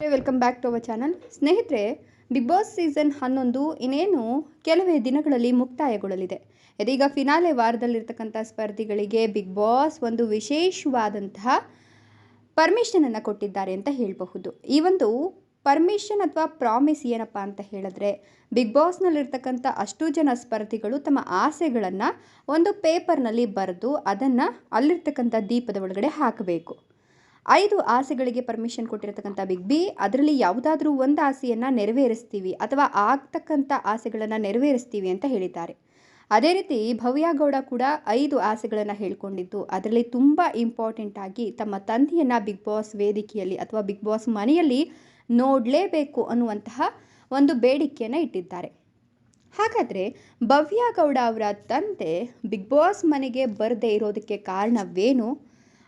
Welcome back to our channel ಸ್ನೇಹಿತರೆ big boss season ಹನ್ನೊಂದು ಇನ್ನೇನು ಕೆಲವೇ ದಿನಗಳಲ್ಲಿ ಮುಕ್ತಾಯಗೊಳ್ಳಲಿದೆ. ಇದೀಗ ಫಿನಾಲೆ ವಾರದಲ್ಲಿರ್ತಕ್ಕಂಥ ಸ್ಪರ್ಧಿಗಳಿಗೆ ಬಿಗ್ ಬಾಸ್ ಒಂದು ವಿಶೇಷವಾದಂತಹ ಪರ್ಮಿಷನನ್ನು ಕೊಟ್ಟಿದ್ದಾರೆ ಅಂತ ಹೇಳಬಹುದು. ಈ ಒಂದು ಪರ್ಮಿಷನ್ ಅಥವಾ ಪ್ರಾಮಿಸ್ ಏನಪ್ಪ ಅಂತ ಹೇಳಿದ್ರೆ ಬಿಗ್ ಬಾಸ್ನಲ್ಲಿರ್ತಕ್ಕಂಥ ಅಷ್ಟು ಜನ ಸ್ಪರ್ಧಿಗಳು ತಮ್ಮ ಆಸೆಗಳನ್ನು ಒಂದು ಪೇಪರ್ನಲ್ಲಿ ಬರೆದು ಅದನ್ನು ಅಲ್ಲಿರ್ತಕ್ಕಂಥ ದೀಪದ ಒಳಗಡೆ ಹಾಕಬೇಕು. ಐದು ಆಸೆಗಳಿಗೆ ಪರ್ಮಿಷನ್ ಕೊಟ್ಟಿರತಕ್ಕಂಥ ಬಿಗ್ ಬಿ ಅದರಲ್ಲಿ ಯಾವುದಾದ್ರೂ ಒಂದು ಆಸೆಯನ್ನು ನೆರವೇರಿಸ್ತೀವಿ ಅಥವಾ ಆಗ್ತಕ್ಕಂಥ ಆಸೆಗಳನ್ನು ನೆರವೇರಿಸ್ತೀವಿ ಅಂತ ಹೇಳಿದ್ದಾರೆ. ಅದೇ ರೀತಿ ಭವ್ಯಾಗೌಡ ಕೂಡ ಐದು ಆಸೆಗಳನ್ನು ಹೇಳ್ಕೊಂಡಿದ್ದು, ಅದರಲ್ಲಿ ತುಂಬ ಇಂಪಾರ್ಟೆಂಟ್ ಆಗಿ ತಮ್ಮ ತಂದೆಯನ್ನು ಬಿಗ್ ಬಾಸ್ ವೇದಿಕೆಯಲ್ಲಿ ಅಥವಾ ಬಿಗ್ ಬಾಸ್ ಮನೆಯಲ್ಲಿ ನೋಡಲೇಬೇಕು ಅನ್ನುವಂತಹ ಒಂದು ಬೇಡಿಕೆಯನ್ನು ಇಟ್ಟಿದ್ದಾರೆ. ಹಾಗಾದರೆ ಭವ್ಯಾಗೌಡ ಅವರ ತಂದೆ ಬಿಗ್ ಬಾಸ್ ಮನೆಗೆ ಬರದೇ ಇರೋದಕ್ಕೆ ಕಾರಣವೇನು?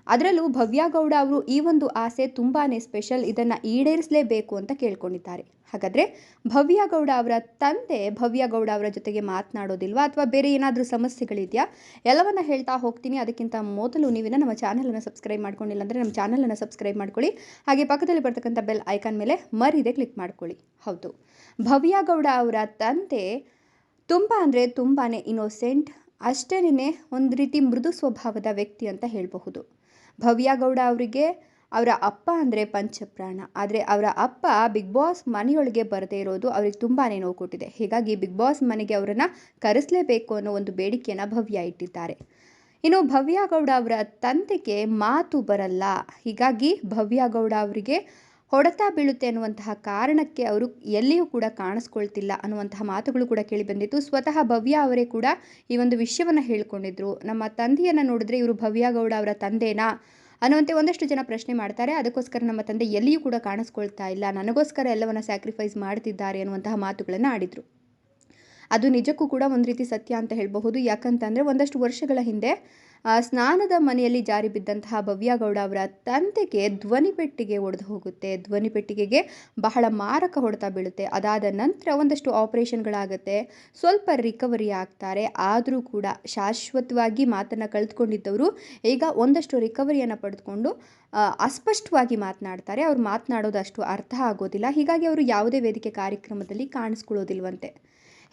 ಅದರಲ್ಲೂ ಭವ್ಯಗೌಡ ಅವರು ಈ ಒಂದು ಆಸೆ ತುಂಬಾ ಸ್ಪೆಷಲ್ ಇದನ್ನು ಈಡೇರಿಸಲೇಬೇಕು ಅಂತ ಕೇಳ್ಕೊಂಡಿದ್ದಾರೆ. ಹಾಗಾದರೆ ಭವ್ಯಗೌಡ ಅವರ ತಂದೆ ಭವ್ಯಗೌಡ ಅವರ ಜೊತೆಗೆ ಮಾತನಾಡೋದಿಲ್ವಾ? ಅಥವಾ ಬೇರೆ ಏನಾದರೂ ಸಮಸ್ಯೆಗಳಿದೆಯಾ? ಎಲ್ಲವನ್ನ ಹೇಳ್ತಾ ಹೋಗ್ತೀನಿ. ಅದಕ್ಕಿಂತ ಮೊದಲು ನೀವಿನ ನಮ್ಮ ಚಾನಲನ್ನು ಸಬ್ಸ್ಕ್ರೈಬ್ ಮಾಡ್ಕೊಂಡಿಲ್ಲ ಅಂದರೆ ನಮ್ಮ ಚಾನಲನ್ನು ಸಬ್ಸ್ಕ್ರೈಬ್ ಮಾಡ್ಕೊಳ್ಳಿ. ಹಾಗೆ ಪಕ್ಕದಲ್ಲಿ ಬರ್ತಕ್ಕಂಥ ಬೆಲ್ ಐಕಾನ್ ಮೇಲೆ ಮರಿದೆ ಕ್ಲಿಕ್ ಮಾಡ್ಕೊಳ್ಳಿ. ಹೌದು. ಭವ್ಯಗೌಡ ಅವರ ತಂದೆ ತುಂಬ ಅಂದರೆ ತುಂಬಾ ಇನ್ನೋಸೆಂಟ್ ಅಷ್ಟೇನೆ ಒಂದು ರೀತಿ ಮೃದು ಸ್ವಭಾವದ ವ್ಯಕ್ತಿ ಅಂತ ಹೇಳಬಹುದು. ಭವ್ಯಗೌಡ ಅವರಿಗೆ ಅವರ ಅಪ್ಪ ಅಂದರೆ ಪಂಚಪ್ರಾಣ. ಆದರೆ ಅವರ ಅಪ್ಪ ಬಿಗ್ ಬಾಸ್ ಮನೆಯೊಳಗೆ ಬರದೇ ಇರೋದು ಅವ್ರಿಗೆ ತುಂಬಾ ನೋವು ಕೊಟ್ಟಿದೆ ಹೀಗಾಗಿ ಬಿಗ್ ಬಾಸ್ ಮನೆಗೆ ಅವರನ್ನು ಕರೆಸಲೇಬೇಕು ಅನ್ನೋ ಒಂದು ಬೇಡಿಕೆಯನ್ನು ಭವ್ಯ ಇಟ್ಟಿದ್ದಾರೆ. ಇನ್ನು ಭವ್ಯಗೌಡ ಅವರ ತಂದೆಗೆ ಮಾತು ಬರಲ್ಲ. ಹೀಗಾಗಿ ಭವ್ಯಗೌಡ ಅವರಿಗೆ ಹೊಡೆತ ಬೀಳುತ್ತೆ ಅನ್ನುವಂತಹ ಕಾರಣಕ್ಕೆ ಅವರು ಎಲ್ಲಿಯೂ ಕೂಡ ಕಾಣಿಸ್ಕೊಳ್ತಿಲ್ಲ ಅನ್ನುವಂತಹ ಮಾತುಗಳು ಕೂಡ ಕೇಳಿ ಬಂದಿತ್ತು. ಸ್ವತಃ ಭವ್ಯ ಅವರೇ ಕೂಡ ಈ ಒಂದು ವಿಷಯವನ್ನು ಹೇಳ್ಕೊಂಡಿದ್ರು. ನಮ್ಮ ತಂದೆಯನ್ನು ನೋಡಿದ್ರೆ ಇವರು ಭವ್ಯ ಗೌಡ ಅವರ ತಂದೆನಾ ಅನ್ನುವಂತೆ ಒಂದಷ್ಟು ಜನ ಪ್ರಶ್ನೆ ಮಾಡ್ತಾರೆ. ಅದಕ್ಕೋಸ್ಕರ ನಮ್ಮ ತಂದೆ ಎಲ್ಲಿಯೂ ಕೂಡ ಕಾಣಿಸ್ಕೊಳ್ತಾ ಇಲ್ಲ. ನನಗೋಸ್ಕರ ಎಲ್ಲವನ್ನು ಸ್ಯಾಕ್ರಿಫೈಸ್ ಮಾಡ್ತಿದ್ದಾರೆ ಅನ್ನುವಂತಹ ಮಾತುಗಳನ್ನು ಆಡಿದರು. ಅದು ನಿಜಕ್ಕೂ ಕೂಡ ಒಂದು ರೀತಿ ಸತ್ಯ ಅಂತ ಹೇಳಬಹುದು. ಯಾಕಂತಂದರೆ ಒಂದಷ್ಟು ವರ್ಷಗಳ ಹಿಂದೆ ಸ್ನಾನದ ಮನೆಯಲ್ಲಿ ಜಾರಿ ಬಿದ್ದಂತಹ ಭವ್ಯಗೌಡ ಅವರ ತಂದೆಗೆ ಧ್ವನಿಪೆಟ್ಟಿಗೆ ಒಡೆದು ಹೋಗುತ್ತೆ. ಧ್ವನಿಪೆಟ್ಟಿಗೆಗೆ ಬಹಳ ಮಾರಕ ಹೊಡೆತ ಬೀಳುತ್ತೆ. ಅದಾದ ನಂತರ ಒಂದಷ್ಟು ಆಪರೇಷನ್ಗಳಾಗುತ್ತೆ. ಸ್ವಲ್ಪ ರಿಕವರಿ ಆಗ್ತಾರೆ. ಆದರೂ ಕೂಡ ಶಾಶ್ವತವಾಗಿ ಮಾತನ್ನು ಕಳೆದುಕೊಂಡಿದ್ದವರು ಈಗ ಒಂದಷ್ಟು ರಿಕವರಿಯನ್ನು ಪಡೆದುಕೊಂಡು ಅಸ್ಪಷ್ಟವಾಗಿ ಮಾತನಾಡ್ತಾರೆ. ಅವ್ರು ಮಾತನಾಡೋದು ಅಷ್ಟು ಅರ್ಥ ಆಗೋದಿಲ್ಲ. ಹೀಗಾಗಿ ಅವರು ಯಾವುದೇ ವೇದಿಕೆ ಕಾರ್ಯಕ್ರಮದಲ್ಲಿ ಕಾಣಿಸ್ಕೊಳ್ಳೋದಿಲ್ವಂತೆ.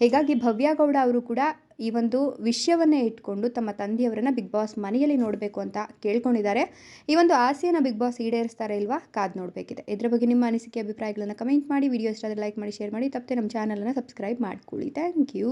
ಹೀಗಾಗಿ ಭವ್ಯ ಗೌಡ ಅವರು ಕೂಡ ಈ ಒಂದು ವಿಷಯವನ್ನೇ ಇಟ್ಕೊಂಡು ತಮ್ಮ ತಂದೆಯವರನ್ನು ಬಿಗ್ ಬಾಸ್ ಮನೆಯಲ್ಲಿ ನೋಡಬೇಕು ಅಂತ ಕೇಳ್ಕೊಂಡಿದ್ದಾರೆ. ಈ ಒಂದು ಆಸೆಯನ್ನು ಬಿಗ್ ಬಾಸ್ ಈಡೇರಿಸ್ತಾರೆ ಇಲ್ವಾ? ಕಾದು ನೋಡಬೇಕಿದೆ. ಇದರ ಬಗ್ಗೆ ನಿಮ್ಮ ಅನಿಸಿಕೆ, ಅಭಿಪ್ರಾಯಗಳನ್ನು ಕಮೆಂಟ್ ಮಾಡಿ. ವಿಡಿಯೋ ಇಷ್ಟ ಲೈಕ್ ಮಾಡಿ, ಶೇರ್ ಮಾಡಿ. ತಪ್ಪದೆ ನಮ್ಮ ಚಾನಲನ್ನು ಸಬ್ಸ್ಕ್ರೈಬ್ ಮಾಡ್ಕೊಳ್ಳಿ. Thank you.